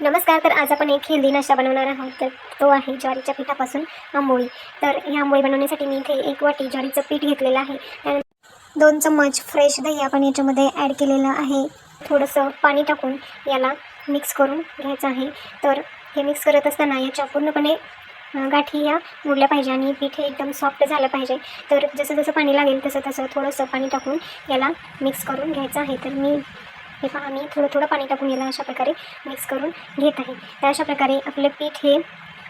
नमस्कार तर आज आपण एक हेल्दी नाश्ता बनवणार आहोत. तर तो आहे ज्वारीच्या पिठापासून आंबोळी. तर ह्या आंबोळी बनवण्यासाठी मी इथे एक वाटी ज्वारीचं पीठ घेतलेलं आहे. त्यानंतर दोन चम्मच फ्रेश दही आपण याच्यामध्ये ॲड केलेलं आहे. थोडंसं पाणी टाकून याला मिक्स करून घ्यायचं आहे. तर हे मिक्स करत असताना याच्या पूर्णपणे गाठी ह्या उडल्या पाहिजे आणि पीठ हे एकदम सॉफ्ट झालं पाहिजे. तर जसं जसं पाणी लागेल तसं तसं थोडंसं पाणी टाकून याला मिक्स करून घ्यायचं आहे. तर मी हे पहा आम्ही थोडं थोडं पाणी टाकून याला अशा प्रकारे मिक्स करून घेत आहे. तर अशा प्रकारे आपलं पीठ हे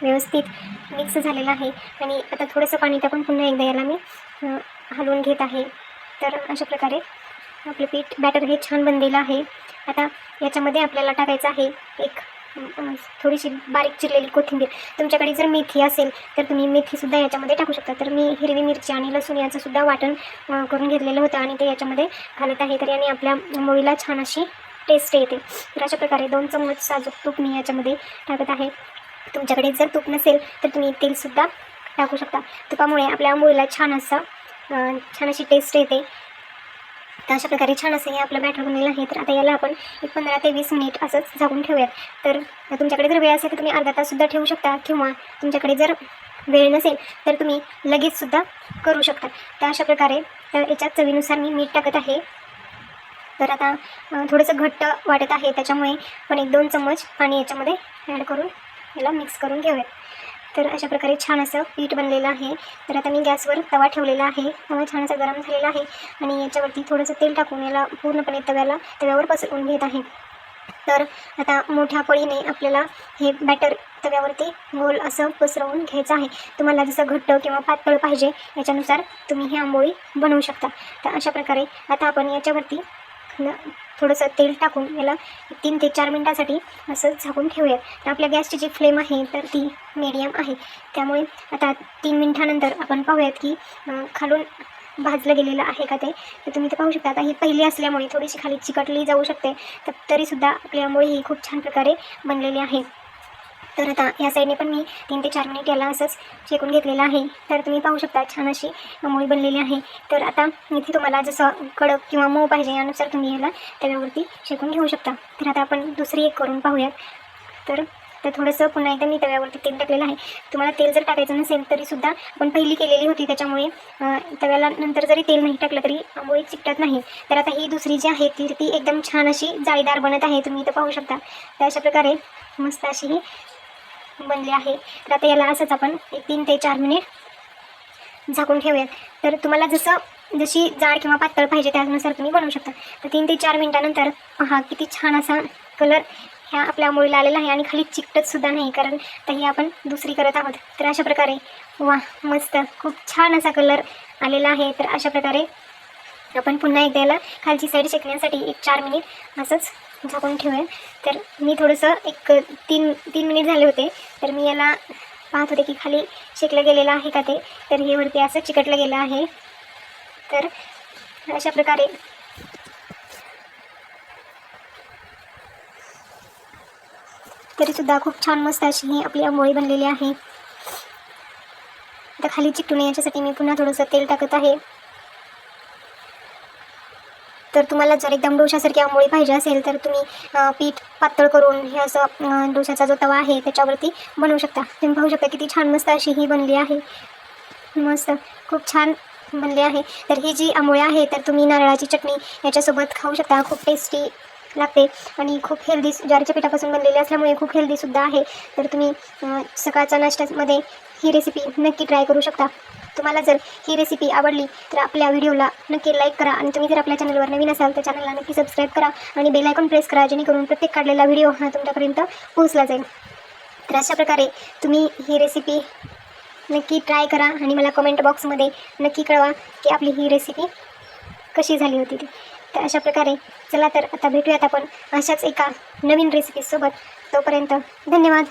व्यवस्थित मिक्स झालेलं आहे. आणि आता थोडंसं पाणी टाकून पुन्हा एकदा याला मी हलवून घेत आहे. तर अशा प्रकारे आपलं पीठ बॅटर हे छान बनलेलं आहे. आता याच्यामध्ये आपल्याला टाकायचं आहे एक थोडीशी बारीक चिरलेली कोथिंबीर. तुमच्याकडे जर मेथी असेल तर तुम्ही मेथीसुद्धा याच्यामध्ये टाकू शकता. तर मी हिरवी मिरची आणि लसूण याचंसुद्धा वाटण करून घेतलेलं होतं आणि ते याच्यामध्ये घालत आहे. तर याने आपल्या मुळीला छान अशी टेस्ट येते. तर अशा प्रकारे दोन चम्मच साजूक तूप मी याच्यामध्ये टाकत आहे. तुमच्याकडे जर तूप नसेल तर तुम्ही तेलसुद्धा टाकू शकता. तुपामुळे आपल्या मुळीला छान असं छान अशी टेस्ट येते. तर अशा प्रकारे छान असं हे आपलं बॅटर बनलेलं आहे. तर आता याला आपण एक पंधरा ते वीस मिनिट असंच झाकून ठेवूयात. तर तुमच्याकडे जर वेळ असेल तर तुम्ही अर्धा ताससुद्धा ठेवू शकता किंवा तुमच्याकडे जर वेळ नसेल तर तुम्ही लगेचसुद्धा करू शकता. तर अशा प्रकारे तर चवीनुसार मी मीठ टाकत आहे. तर आता थोडंसं घट्ट वाटत आहे. त्याच्यामुळे पण एक दोन चम्मच पाणी याच्यामध्ये ॲड करून याला मिक्स करून घेऊयात. तर अशा प्रकारे छान असं पीठ बनलेलं आहे. तर आता मी गॅसवर तवा ठेवलेला आहे. तवा छान असा गरम झालेला आहे. आणि याच्यावरती थोडंसं तेल टाकून याला पूर्णपणे तव्याला तव्यावर पसरवून घेत आहे. तर आता मोठ्या पळीने आपल्याला हे बॅटर तव्यावरती गोल असं पसरवून घ्यायचं आहे. तुम्हाला जसं घट्ट किंवा पातळ पाहिजे याच्यानुसार तुम्ही ही आंबोळी बनवू शकता. तर अशा प्रकारे आता आपण याच्यावरती न- थोडंसं तेल टाकून याला तीन ते चार मिनटासाठी असं झाकून ठेवूया. तर आपल्या गॅसची जी फ्लेम आहे तर ती मीडियम आहे. त्यामुळे आता तीन मिनटानंतर आपण पाहूयात की खालून भाजलं गेलेलं आहे का ते. तर तुम्ही ते पाहू शकता आता ही पहिली असल्यामुळे थोडीशी खाली चिकटली जाऊ शकते. तर तरीसुद्धा आपली आंबोळी ही खूप छान प्रकारे बनलेली आहे. तर आता या साईडने पण मी तीन ते चार मिनिट याला असंच शेकून घेतलेलं आहे. तर तुम्ही पाहू शकता छान अशी मोळी बनलेली आहे. तर आता इथे तुम्हाला जसं कडक किंवा मऊ पाहिजे यानुसार तुम्ही याला तव्यावरती शेकून घेऊ शकता. तर आता आपण दुसरी एक करून पाहूयात. तर तर थोडंसं पुन्हा एकदा मी तव्यावरती तेल टाकलेलं आहे. तुम्हाला तेल जर टाकायचं नसेल तरीसुद्धा आपण पहिली केलेली होती त्याच्यामुळे तव्याला नंतर जरी तेल नाही टाकलं तरी आंबोळी चिकटत नाही. तर आता ही दुसरी जी आहे ती ती एकदम छान अशी जाळीदार बनत आहे. तुम्ही इथं पाहू शकता. तर अशा प्रकारे मस्त अशी ही बनले आहे. तर आता याला असंच आपण एक तीन ते चार मिनिट झाकून ठेवूयात. तर तुम्हाला जसं जशी जाड किंवा पातळ पाहिजे त्यानुसार तुम्ही बनवू शकता. तर तीन ते चार मिनिटानंतर पहा किती छान असा कलर ह्या आपल्या मुळीला आलेला आहे आणि खाली चिकटत सुद्धा नाही कारण ही आपण दुसरी करत आहोत. तर अशा प्रकारे वा मस्त खूप छान असा कलर आलेला आहे. तर अशा प्रकारे आपण पुन्हा एकदा याला खालची साईड शेकण्यासाठी एक चार मिनिट असंच झाकून ठेवूया. तर मी थोडंसं एक तीन तीन मिनिट झाले होते. तर मी याला पाहत होते की खाली शेकलं गेलेलं आहे का ते. तर हे वरती असं चिकटलं गेलं आहे. तर अशा प्रकारे तरीसुद्धा खूप छान मस्त अशी ही आपली आंबोळी बनलेली आहे. आता खाली चिकटू नये याच्यासाठी मी पुन्हा थोडंसं तेल टाकत आहे. तर तुम्हाला जर एकदम डोशासारखी आंबोळी पाहिजे असेल तर तुम्ही पीठ पातळ करून हे असं डोशाचा जो तवा आहे त्याच्यावरती बनवू शकता. तुम्ही पाहू शकता किती छान मस्त अशी ही बनली आहे. मस्त खूप छान बनली आहे. तर ही जी आंबोळी आहे तर तुम्ही नारळाची चटणी याच्यासोबत खाऊ शकता. खूप टेस्टी लागते आणि खूप हेल्दी ज्वारीच्या पिठापासून बनलेली असल्यामुळे खूप हेल्दीसुद्धा आहे. तर तुम्ही सकाळच्या नाश्त्यामध्ये ही रेसिपी नक्की ट्राय करू शकता. तुम्हाला जर ही रेसिपी आवडली तर आपल्या व्हिडिओला नक्की लाईक करा. आणि तुम्ही जर आपल्या चॅनलवर नवीन असाल तर चॅनलला नक्की सबस्क्राईब करा आणि बेलायकॉन प्रेस करा जेणेकरून प्रत्येक काढलेला व्हिडिओ हा तुमच्यापर्यंत पोहोचला जाईल. तर अशा प्रकारे तुम्ही ही रेसिपी नक्की ट्राय करा आणि मला कमेंट बॉक्समध्ये नक्की कळवा की आपली ही रेसिपी कशी झाली होती ती. तर अशा प्रकारे चला तर आता भेटूयात आपण अशाच एका नवीन रेसिपीसोबत तोपर्यंत धन्यवाद.